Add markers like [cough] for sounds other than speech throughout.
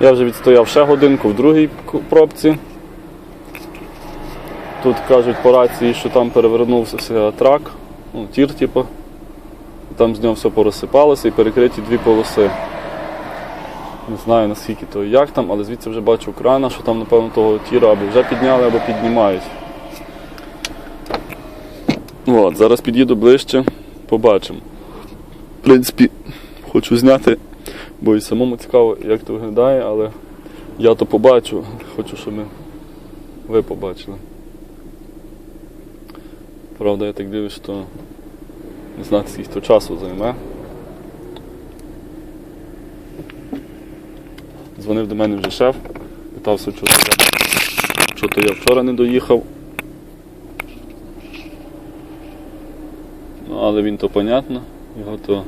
Я вже відстояв ще годинку в другій пробці. Тут кажуть по рації, що там перевернувся трак, ну, тір, типу. Там з нього все порозсипалося і перекриті дві полоси. Не знаю наскільки то і як там, але звідси вже бачу крана, що там, напевно, того тіра або вже підняли, або піднімають. От, зараз під'їду ближче, побачимо. В принципі, хочу зняти, бо і самому цікаво, як це виглядає, але я то побачу, хочу, щоб ви побачили. Правда, я так дивлюсь, що не знати, скільки то часу займе. Дзвонив до мене вже шеф, питався, то що то я вчора не доїхав. Ну, але він то понятно, його то.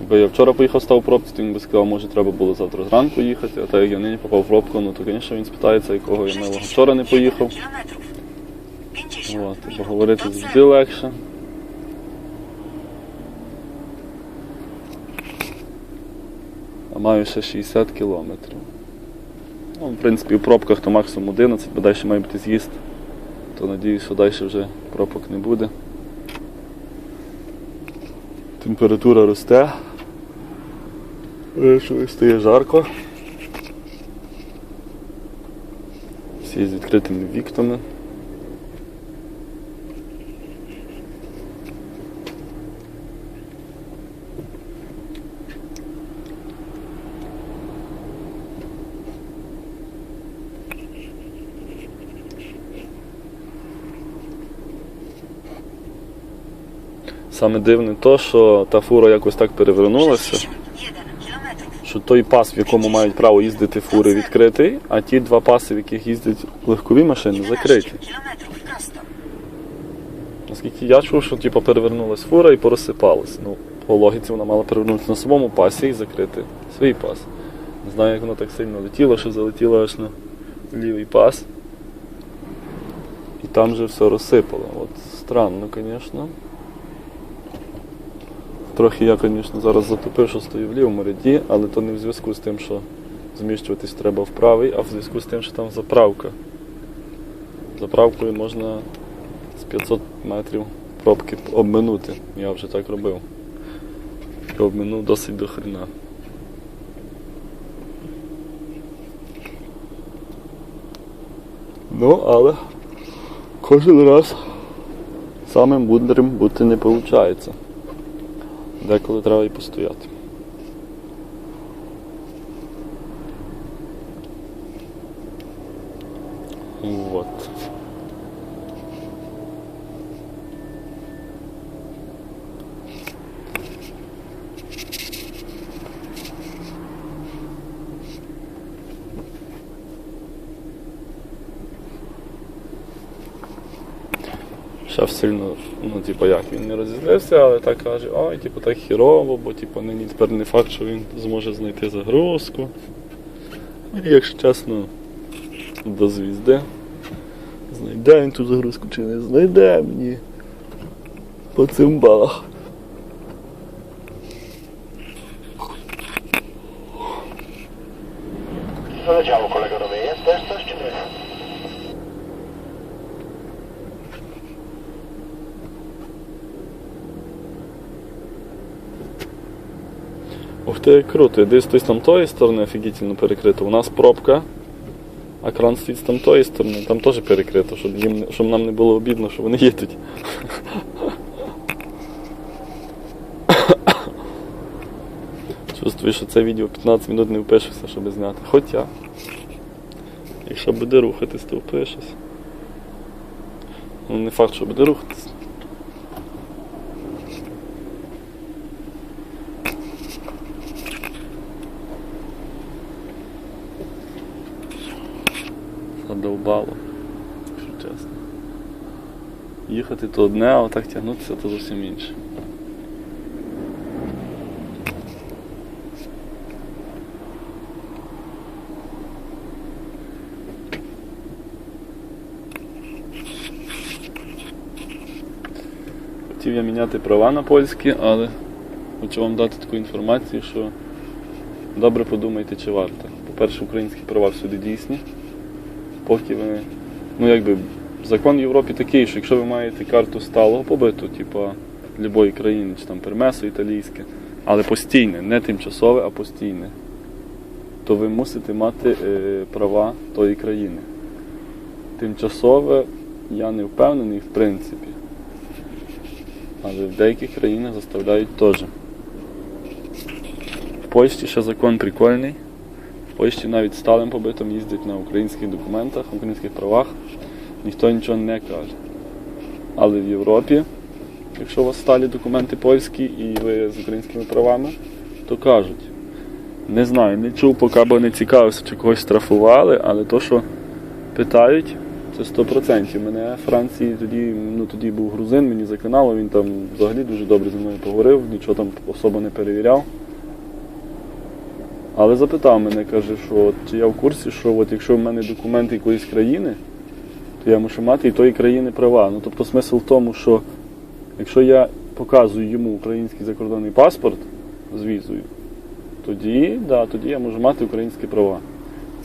Якби я вчора поїхав став в пробці, то він би сказав, може треба було завтра зранку їхати, а так як я нині попав в пробку, ну то, звісно, він спитається, якого я милого вчора не поїхав. Кілометрів. 50. От, поговорити завжди легше. А маю ще 60 кілометрів. Ну, в принципі, в пробках то максимум 11, бо далі має бути з'їзд. То надіюсь, що далі вже пробок не буде. Температура росте. Вирішили, стає жарко. Всі з відкритими вікнами. Саме дивне то, що та фура якось так перевернулася, 61 кілометрів. Що той пас, в якому мають право їздити фури, відкритий, а ті два паси, в яких їздять легкові машини, закриті. Наскільки я чув, що типу, перевернулась фура і порозсипалась. Ну, по логіці вона мала перевернутися на своєму пасі і закрити свій пас. Не знаю, як воно так сильно летіло, що залетіло аж на лівий пас. І там же все розсипало. От странно, звісно. Трохи я, звісно, зараз затопив, що стою в лівому ряді, але то не в зв'язку з тим, що зміщуватись треба в правий, а в зв'язку з тим, що там заправка. Заправкою можна з 500 метрів пробки обминути. Я вже так робив. І обминув досить до хрена. Ну, але кожен раз самим мудрим бути не виходить. Деколи треба і постояти. Вот. Шеф сильно, ну, типу, як, він не розізлився, але так каже, ой, типу, так хірово, бо типу, нині тепер не факт, що він зможе знайти загрузку. І, якщо чесно, до звізди. Знайде він ту загрузку чи не знайде мені по цим балах. Ух круто, десь хтось там тої сторони офігітельно перекрито. У нас пробка, а кран стоїть з там тої сторони, там теж перекрито, щоб, їм, щоб нам не було обідно, що вони їдуть. [coughs] Чувствую, що це відео 15 минут не впишешся, щоб зняти. Хоча, якщо буде рухатись, то впишешся. Ну, не факт, що буде рухатись. Задовбало, якщо чесно. Їхати то одне, а отак тягнутися то зовсім інше. Хотів я міняти права на польські, але хочу вам дати таку інформацію, що добре подумайте, чи варто. По-перше, українські права всюди дійсні. Поки ви. Ну, якби, закон в Європі такий, що якщо ви маєте карту сталого побиту, типа будь-якої країни, чи там пермесо італійське, але постійне, не тимчасове, а постійне, то ви мусите мати е, права тої країни. Тимчасове я не впевнений, в принципі. Але в деяких країнах заставляють теж. В Польщі ще закон прикольний. Польщі навіть сталим побитом їздять на українських документах, українських правах. Ніхто нічого не каже. Але в Європі, якщо у вас сталі документи польські і ви з українськими правами, то кажуть. Не знаю, не чув, поки бо не цікавився, чи когось штрафували, але то, що питають, це 100%. Мене в Франції тоді, ну, тоді був грузин, мені заклинало, він там взагалі дуже добре зі мною поговорив, нічого там особо не перевіряв. Але запитав мене, каже, що от, чи я в курсі, що от, якщо в мене документи якоїсь країни, то я мушу мати і тої країни права. Ну, тобто смисл в тому, що якщо я показую йому український закордонний паспорт з візою, тоді, да, тоді я можу мати українські права.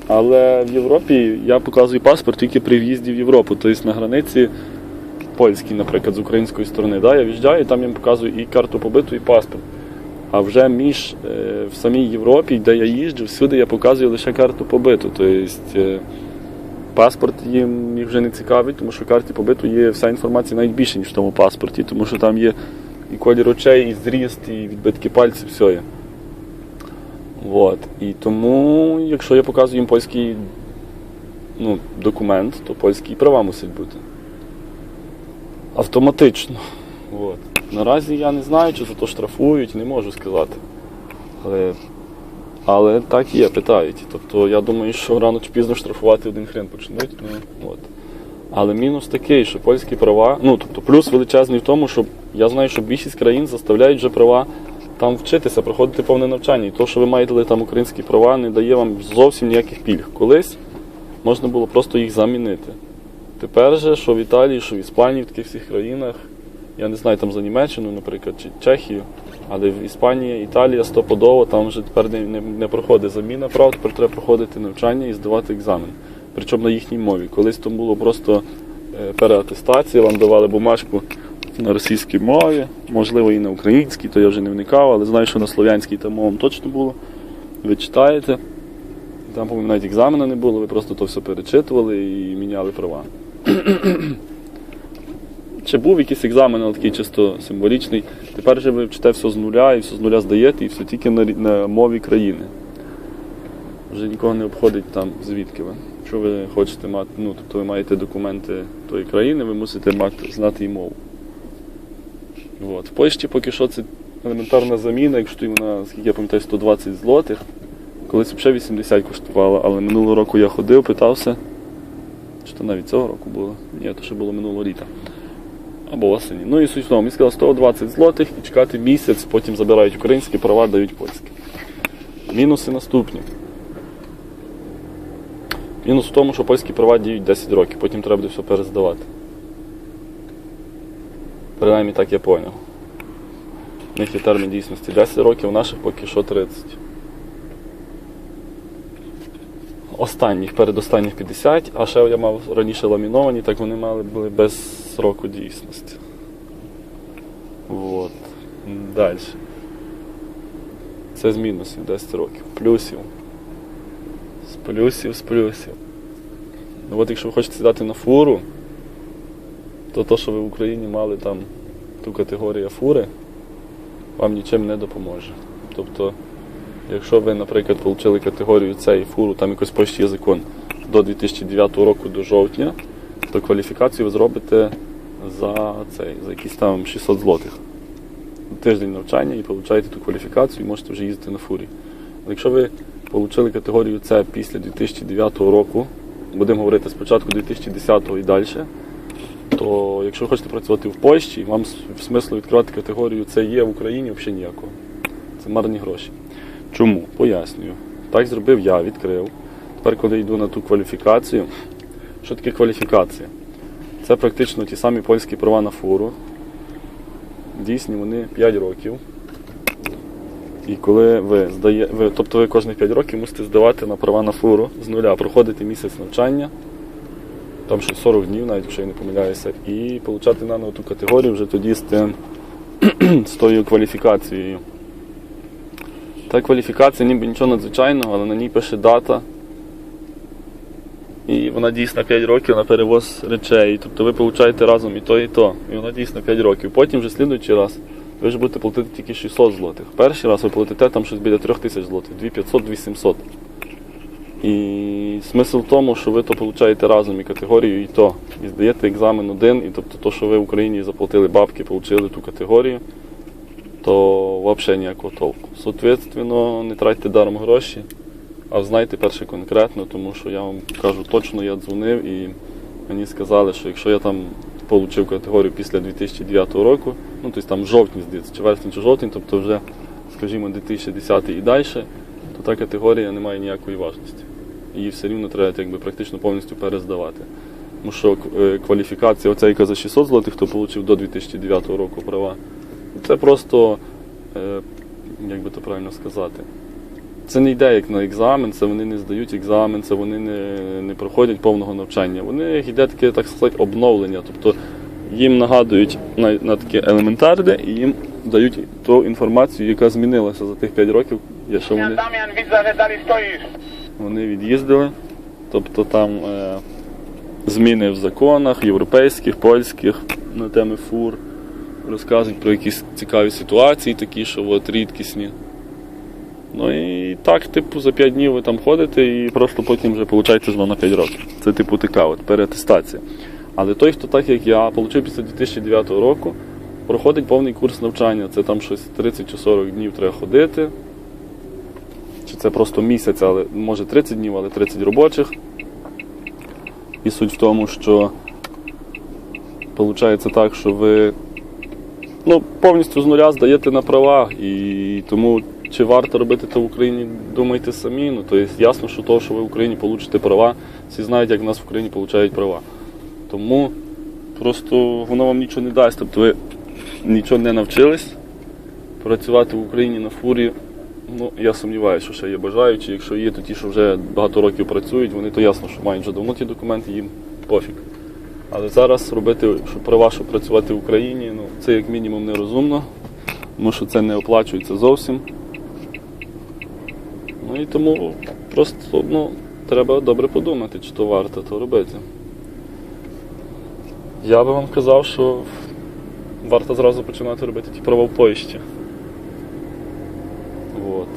Але в Європі я показую паспорт тільки при в'їзді в Європу, тобто на границі польській, наприклад, з української сторони. Да, я в'їжджаю, там я їм показую і карту побиту, і паспорт. А вже між е, в самій Європі, де я їжджу, всюди я показую лише карту побиту. Тобто е, паспорт їм їх вже не цікавить, тому що в карті побиту є вся інформація навіть більше, ніж в тому паспорті, тому що там є і колір очей, і зріст, і відбитки пальців, все є. Вот. І тому, якщо я показую їм польський ну, документ, то польські права мусять бути. Автоматично. Вот. Наразі я не знаю, чи за то штрафують, не можу сказати. Але, але так є, питають. Тобто я думаю, що рано чи пізно штрафувати один хрен почнуть. Ну, от. Але мінус такий, що польські права, ну тобто плюс величезний в тому, що я знаю, що більшість країн заставляють вже права там вчитися, проходити повне навчання. І то, що ви маєте там українські права, не дає вам зовсім ніяких пільг. Колись можна було просто їх замінити. Тепер же, що в Італії, що в Іспанії, в таких всіх країнах, я не знаю там за Німеччину, наприклад, чи Чехію, але в Іспанії, Італія стопудово, там вже тепер не, не, не проходить заміна прав, тепер треба проходити навчання і здавати екзамен. Причому на їхній мові. Колись там було просто е, переатестація, вам давали бумажку на російській мові, можливо, і на українській, то я вже не вникав, але знаю, що на слов'янській там мовам точно було. Ви читаєте. Там, по-моєму, навіть екзамену не було, ви просто то все перечитували і міняли права. Чи був якийсь екзамен, але такий чисто символічний. Тепер же ви вчите все з нуля і все з нуля здаєте, і все тільки на, на мові країни. Вже нікого не обходить там, звідки ви. Якщо ви хочете мати, ну, тобто ви маєте документи тої країни, ви мусите мати, знати і мову. От. В Польщі поки що це елементарна заміна, якщо вона, скільки я пам'ятаю, 120 злотих. Колись взагалі 80 коштувала, але минулого року я ходив, питався. Чи то навіть цього року було? Ні, то ще було минулого літа. Або осені. Ну і суть в тому, мені сказали 120 злотих і чекати місяць, потім забирають українські права, дають польські. Мінуси наступні. Мінус в тому, що польські права діють 10 років, потім треба буде все перездавати. Принаймні так я поняв. У них є термін дійсності 10 років, у наших поки що 30. Останніх, передостанніх 50, а ще я мав раніше ламіновані, так вони мали були без сроку дійсності. Вот. Далі. Це з мінусів 10 років. Плюсів. З плюсів, з плюсів. Ну от якщо ви хочете сідати на фуру, то то, що ви в Україні мали там ту категорію фури, вам нічим не допоможе. Тобто, якщо ви, наприклад, отримали категорію С і фуру, там якось почті є закон до 2009 року до жовтня, то кваліфікацію ви зробите за цей, за якісь там 600 злотих. Тиждень навчання і отримаєте ту кваліфікацію і можете вже їздити на фурі. Якщо ви отримали категорію С після 2009 року, будемо говорити спочатку 2010 і далі, то якщо ви хочете працювати в Польщі, вам смислу відкривати категорію це є в Україні взагалі ніякого. Це марні гроші. Чому? Пояснюю. Так зробив я, відкрив. Тепер, коли йду на ту кваліфікацію, що таке кваліфікація? Це практично ті самі польські права на фуру. Дійсні вони 5 років. І коли ви здає, ви, тобто ви кожні 5 років мусите здавати на права на фуру з нуля, проходити місяць навчання, там щось 40 днів, навіть якщо я не помиляюся, і получати наново ту категорію вже тоді з тим [clears throat] з тою кваліфікацією. Та кваліфікація ніби нічого надзвичайного, але на ній пише дата. І вона дійсно 5 років на перевоз речей. Тобто ви получаєте разом і то, і то. І вона дійсно 5 років. Потім вже слідуючий раз ви ж будете платити тільки 600 злотих. Перший раз ви платите там щось біля 3000 злотих, 2500, 2700. І смисл в тому, що ви то получаєте разом і категорію, і то. І здаєте екзамен один, і тобто то, що ви в Україні заплатили бабки, отримали ту категорію, то взагалі ніякого толку. Соответственно, не тратьте даром гроші, а знайте перше конкретно, тому що я вам кажу точно, я дзвонив і мені сказали, що якщо я там отримав категорію після 2009 року, ну тобто там жовтні, здається, чи вересень, чи жовтень, тобто вже, скажімо, 2010 і далі, то та категорія не має ніякої важності. Її все рівно треба якби, практично повністю перездавати. Тому що е, кваліфікація, оця, яка за 600 злотих, хто отримав до 2009 року права, це просто, е, як би то правильно сказати, це не йде як на екзамен, це вони не здають екзамен, це вони не, не проходять повного навчання. Вони йде таке, так сказати, обновлення. Тобто їм нагадують на, на таке елементарне і їм дають ту інформацію, яка змінилася за тих 5 rоків, є, що вони, вони від'їздили. Тобто там е, зміни в законах, європейських, польських на теми фур, розказують про якісь цікаві ситуації, такі, що от, рідкісні. Ну і так, типу, за 5 днів ви там ходите і просто потім вже получаєте знову на 5 років. Це типу така от переатестація. Але той, хто так як я, отримав після 2009 року, проходить повний курс навчання. Це там щось 30 чи 40 днів треба ходити. Чи це просто місяць, але може 30 днів, але 30 робочих. І суть в тому, що виходить так, що ви ну, повністю з нуля здаєте на права. І тому чи варто робити це в Україні, думайте самі. Ну, то є ясно, що то, що ви в Україні получите права, всі знають, як в нас в Україні получають права. Тому просто воно вам нічого не дасть. Тобто ви нічого не навчились працювати в Україні на фурі. Ну, я сумніваюся, що ще є бажаючі. Якщо є, то ті, що вже багато років працюють, вони то ясно, що мають вже давно ті документи, їм пофіг. Але зараз робити що права, щоб працювати в Україні, ну це як мінімум нерозумно, тому що це не оплачується зовсім. Ну і тому просто ну, треба добре подумати, чи то варто то робити. Я би вам казав, що варто зразу починати робити ті права в Польщі. От.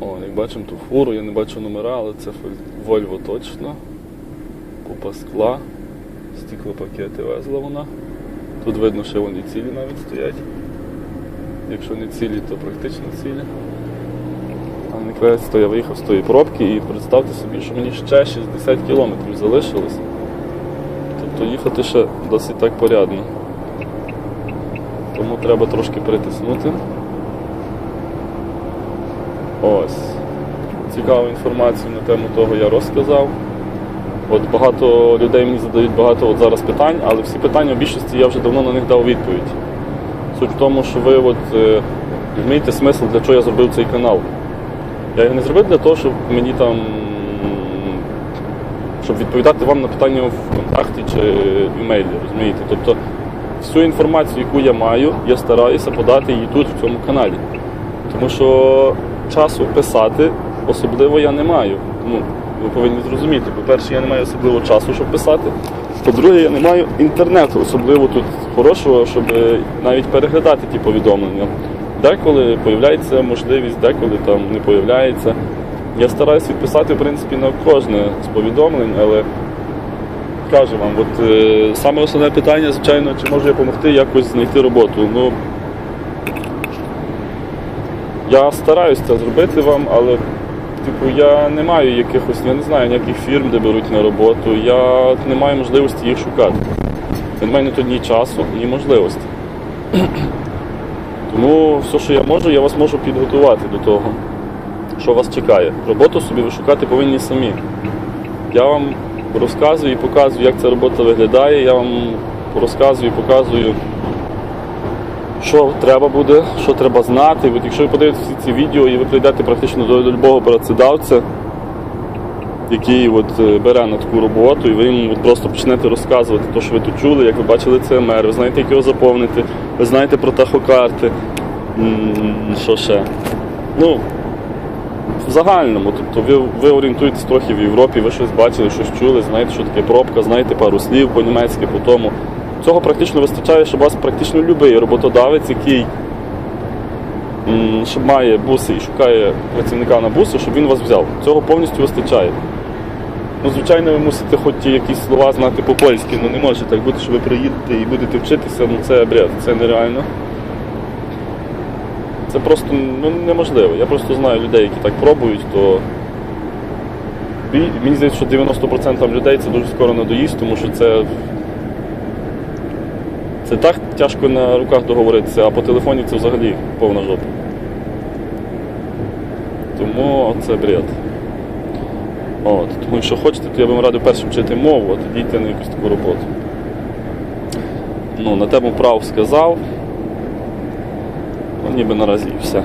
О, як бачимо ту фуру, я не бачу номера, але це Volvo точно. Купа скла, стеклопакети везла вона. Тут видно, що вони цілі навіть стоять. Якщо не цілі, то практично цілі. А наконець то я виїхав з тої пробки і представте собі, що мені ще 60 кілометрів залишилось. Тобто їхати ще досить так порядно. Тому треба трошки притиснути. Ось. Цікаву інформацію на тему того я розказав. От багато людей мені задають багато от зараз питань, але всі питання в більшості я вже давно на них дав відповідь. Суть в тому, що ви от, е, розумієте смисл, для чого я зробив цей канал. Я його не зробив для того, щоб мені там щоб відповідати вам на питання в контакті чи в імейлі, розумієте? Тобто всю інформацію, яку я маю, я стараюся подати її тут, в цьому каналі. Тому що часу писати особливо я не маю. Ну, ви повинні зрозуміти. По-перше, я не маю особливо часу, щоб писати. По-друге, я не маю інтернету, особливо тут хорошого, щоб навіть переглядати ті повідомлення. Деколи появляється можливість, деколи там не появляється. Я стараюся відписати, в принципі, на кожне з повідомлень, але кажу вам, от е, саме основне питання, звичайно, чи можу я допомогти якось знайти роботу. Ну, я стараюсь це зробити вам, але типу, я не маю якихось, я не знаю ніяких фірм, де беруть на роботу. Я не маю можливості їх шукати. Я не маю ні тут ні часу, ні можливості. Тому все, що я можу, я вас можу підготувати до того, що вас чекає. Роботу собі ви шукати повинні самі. Я вам розказую і показую, як ця робота виглядає. Я вам розказую і показую, що треба буде, що треба знати. От якщо ви подивитесь всі ці відео і ви прийдете практично до любого працедавця, який от, е, бере на таку роботу, і ви йому от просто почнете розказувати те, що ви тут чули, як ви бачили ЦМР, ви знаєте, як його заповнити, ви знаєте про тахокарти. Що ще? Ну, в загальному, тобто ви, ви орієнтуєтесь трохи в Європі, ви щось бачили, щось чули, знаєте, що таке пробка, знаєте пару слів по-німецьки, по тому. Цього практично вистачає, щоб вас практично будь-який роботодавець, який щоб має буси і шукає працівника на буси, щоб він вас взяв. Цього повністю вистачає. Ну, звичайно, ви мусите хоч якісь слова знати по-польськи, ну не може так бути, що ви приїдете і будете вчитися, ну це бред, це нереально. Це просто ну, неможливо. Я просто знаю людей, які так пробують, то мені здається, що 90% людей це дуже скоро надоїсть, тому що це. Це так тяжко на руках договоритися, а по телефоні це взагалі повна жопа. Тому це бред. От, тому якщо хочете, то я би радив перше вчити мову, а тоді йти на якусь таку роботу. Ну, на тему прав сказав. Ну, ніби наразі і все.